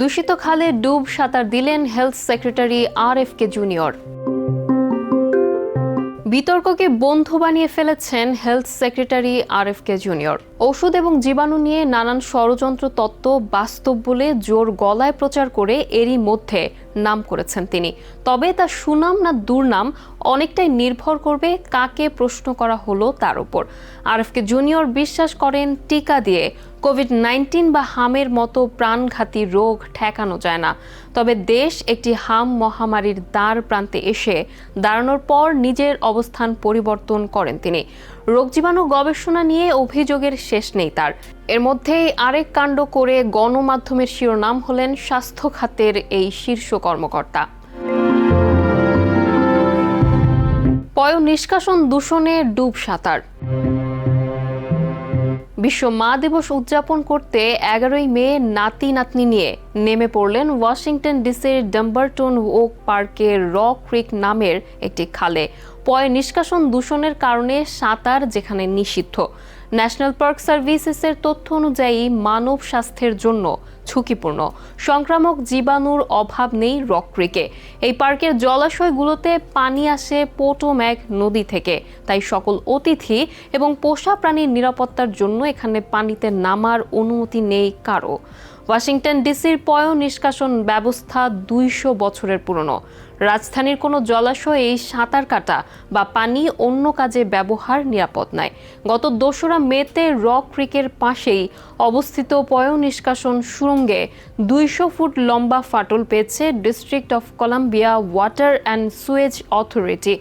দূষিত খালে ডুব সাঁতার দিলেন health secretary R F K junior. বিতর্ককে বন্ধু বানিয়ে ফেলেছেন health secretary R F K junior. ওষুধ এবং জীবাণু নিয়ে নানান ষড়যন্ত্র তত্ত্ব, বাস্তব বলে জোর গলায় প্রচার করে এরই মধ্যে নাম করেছেন তিনি। তবে তার সুনাম না দুর্নাম অনেকটাই নির্ভর করবে কাকে প্রশ্ন করা হলো তার উপর। আরএফকে জুনিয়র বিশ্বাস করেন টিকা দিয়ে কোভিড নাইন্টিন বা হামের মতো প্রাণঘাতী রোগ ঠেকানো যায় না। তবে দেশ একটি হাম মহামারীর দ্বার প্রান্তে এসে দাঁড়ানোর পর নিজের অবস্থান পরিবর্তন করেন তিনি। রোগ জীবাণু গবেষণা নিয়ে অভিযোগের শেষ নেই তার। এর মধ্যেই আরেক কাণ্ড করে গণমাধ্যমের শিরোনাম হলেন স্বাস্থ্য খাতের এই শীর্ষ কর্মকর্তা। পয় নিষ্কাশন দূষণে ডুব সাঁতার। বিশ্ব মা দিবস উদযাপন করতে এগারোই মে নাতি নাতনি নিয়ে নেমে পড়লেন ওয়াশিংটন ডিসির ডাম্বারটন ওক পার্কের র ক্রিক নামের একটি খালে। পয় নিষ্কাশন দূষণের কারণে সাঁতার যেখানে নিষিদ্ধ। ন্যাশনাল পার্ক সার্ভিসেসের তথ্য অনুযায়ী মানব স্বাস্থ্যের জন্য ঝুঁকিপূর্ণ। সংক্রামক জীবাণুর অভাব নেই রক ক্রিকে এই পার্কের জলাশয়গুলোতে পানি আসে পোটোম্যাক নদী থেকে। তাই সকল অতিথি এবং পোষা প্রাণীর নিরাপত্তার জন্য এখানে পানিতে নামার অনুমতি নেই কারও ওয়াশিংটন ডিসির পয় নিষ্কাশন ব্যবস্থা দুইশো বছরের পুরনো। রাজধানীর কোনো জলাশয়ে এই সাঁতার কাটা বা পানি অন্য কাজে ব্যবহার নিরাপদ নয়। গত দোসরা মেতে রক ক্রিকের পাশেই অবস্থিত পয় নিষ্কাশন সুরঙ্গে দুইশো ফুট লম্বা ফাটল পেয়েছে District of Columbia Water and Sewer Authority.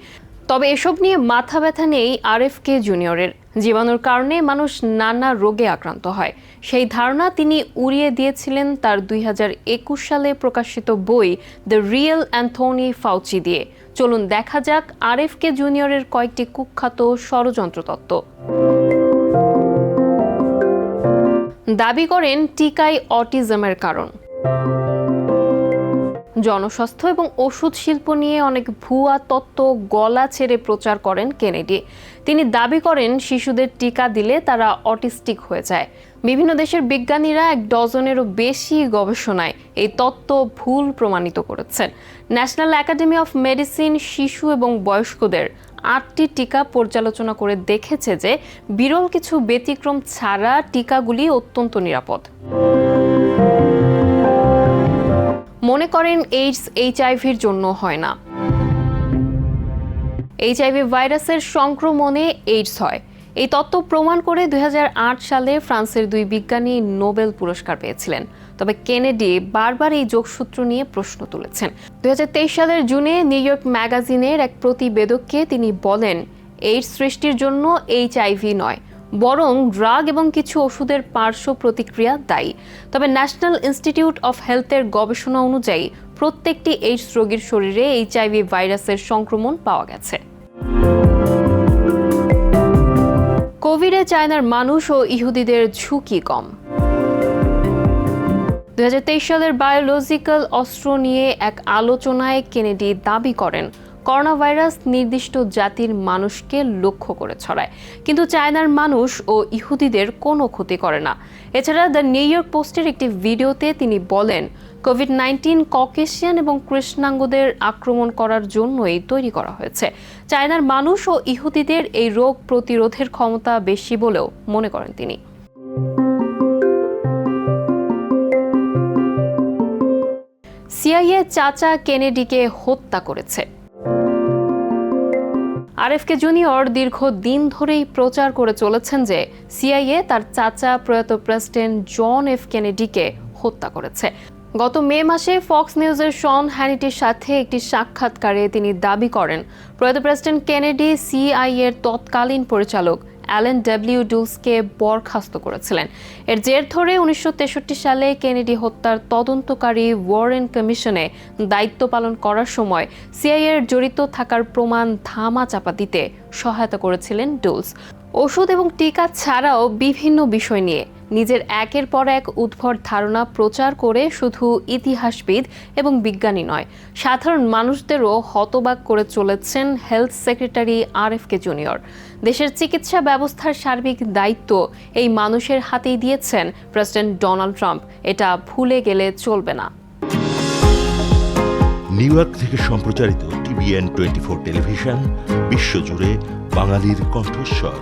তবে এসব নিয়ে মাথা ব্যথা নেই আরএফকে জুনিয়রের। জীবাণুর কারণে মানুষ নানা রোগে আক্রান্ত হয়। সেই ধারণা তিনি উড়িয়ে দিয়েছিলেন তার দুই হাজার একুশ সালে প্রকাশিত বই দ্য রিয়েল অ্যান্থনি ফাউচি দিয়ে। চলুন দেখা যাক আরএফকে জুনিয়রের কয়েকটি কুখ্যাত ষড়যন্ত্র তত্ত্ব। দাবি করেন টিকাই অটিজমের কারণ। জনস্বাস্থ্য এবং ওষুধ শিল্প নিয়ে অনেক ভুয়া তত্ত্ব গলা ছেড়ে প্রচার করেন কেনেডি। তিনি দাবি করেন, শিশুদের টিকা দিলে তারা অটিস্টিক হয়ে যায়। বিভিন্ন দেশের বিজ্ঞানীরা এক ডজনেরও বেশি গবেষণায় এই তত্ত্ব ভুল প্রমাণিত করেছেন। ন্যাশনাল একাডেমি অফ মেডিসিন শিশু এবং বয়স্কদের আটটি টিকা পর্যালোচনা করে দেখেছে যে বিরল কিছু ব্যতিক্রম ছাড়া টিকাগুলি অত্যন্ত নিরাপদ। মনে করেন এইডস এইচআইভির জন্য হয় না। এইচআইভি ভাইরাসের সংক্রমণে এইডস হয়। এই তত্ত্ব প্রমাণ করে দুই সালে ফ্রান্সের দুই বিজ্ঞানী নোবেল পুরস্কার পেয়েছিলেন। তবে কেনেডি বারবার এই যোগসূত্র নিয়ে প্রশ্ন তুলেছেন। দুই হাজার তেইশ সালের জুনে নিউ ইয়র্ক ম্যাগাজিনের এক প্রতিবেদককে তিনি বলেন এইডস সৃষ্টির জন্য এইচআইভি নয় বরং ড্রাগ এবং কিছু ওষুধের পার্শ্ব প্রতিক্রিয়া দায়ী। তবে ন্যাশনাল ইনস্টিটিউট অফ হেলথের গবেষণা অনুযায়ী প্রত্যেকটি এইডস রোগীর শরীরে এইচআইভি ভাইরাসের সংক্রমণ পাওয়া গেছে। কোভিডে চায়নার মানুষ ও ইহুদিদের ঝুঁকি কম। দু হাজার তেইশ সালের বায়োলজিক্যাল অস্ত্র নিয়ে এক আলোচনায় কেনেডি দাবি করেন করোনা ভাইরাস নির্দিষ্ট জাতির মানুষকে লক্ষ্য করে ছড়ায়। কিন্তু চায়নার মানুষ ও ইহুদিদের কোনো ক্ষতি করে না। এছাড়া দ্য নিউ ইয়র্ক পোস্টের একটি ভিডিওতে তিনি বলেন, কোভিড নাইন্টিন, ককেশিয়ান এবং কৃষ্ণাঙ্গদের আক্রমণ করার জন্যই তৈরি করা হয়েছে। চায়নার মানুষ ও ইহুদিদের এই রোগ প্রতিরোধের ক্ষমতা বেশি বলেও মনে করেন তিনি। সিআইএ চাচা কেনেডিকে হত্যা করেছে। আরএফকে জুনিয়র দীর্ঘ দিন ধরেই প্রচার করে চলেছেন যে সিআইএ তার চাচা প্রয়াত প্রেসিডেন্ট জন এফ কেনেডিকে হত্যা করেছে। গত মে মাসে ফক্স নিউজের শন হ্যানিটির সাথে একটি সাক্ষাৎকারে তিনি দাবি করেন, প্রয়াত প্রেসিডেন্ট কেনেডি সিআইএর তৎকালীন পরিচালক অ্যালেন ডব্লিউ ডুলসকে বরখাস্ত করেছিলেন। এর জের ধরে উনিশশো তেষট্টি সালে কেনেডি হত্যার তদন্তকারী ওয়ারেন কমিশনে দায়িত্ব পালন করার সময় সিআইএর জড়িত থাকার প্রমাণ ধামা চাপা দিতে সহায়তা করেছিলেন ডুলস। ওষুধ এবং টিকা ছাড়াও বিভিন্ন বিষয় নিয়ে নিজের একের পর এক উদ্ভট ধারণা প্রচার করে শুধু ইতিহাসবিদ এবং বিজ্ঞানী নয়, সাধারণ মানুষদেরও হতবাক করে চলেছেন health secretary R F K junior. দেশের চিকিৎসা ব্যবস্থার সার্বিক দায়িত্ব এই মানুষের হাতেই দিয়েছেন প্রেসিডেন্ট ডোনাল্ড ট্রাম্প। এটা ভুলে গেলে চলবে না। নিউ ইয়র্ক থেকে সম্প্রচারিত টিভিএন টোয়েন্টি ফোর টেলিভিশন, বিশ্বজুড়ে বাঙালির কণ্ঠস্বর।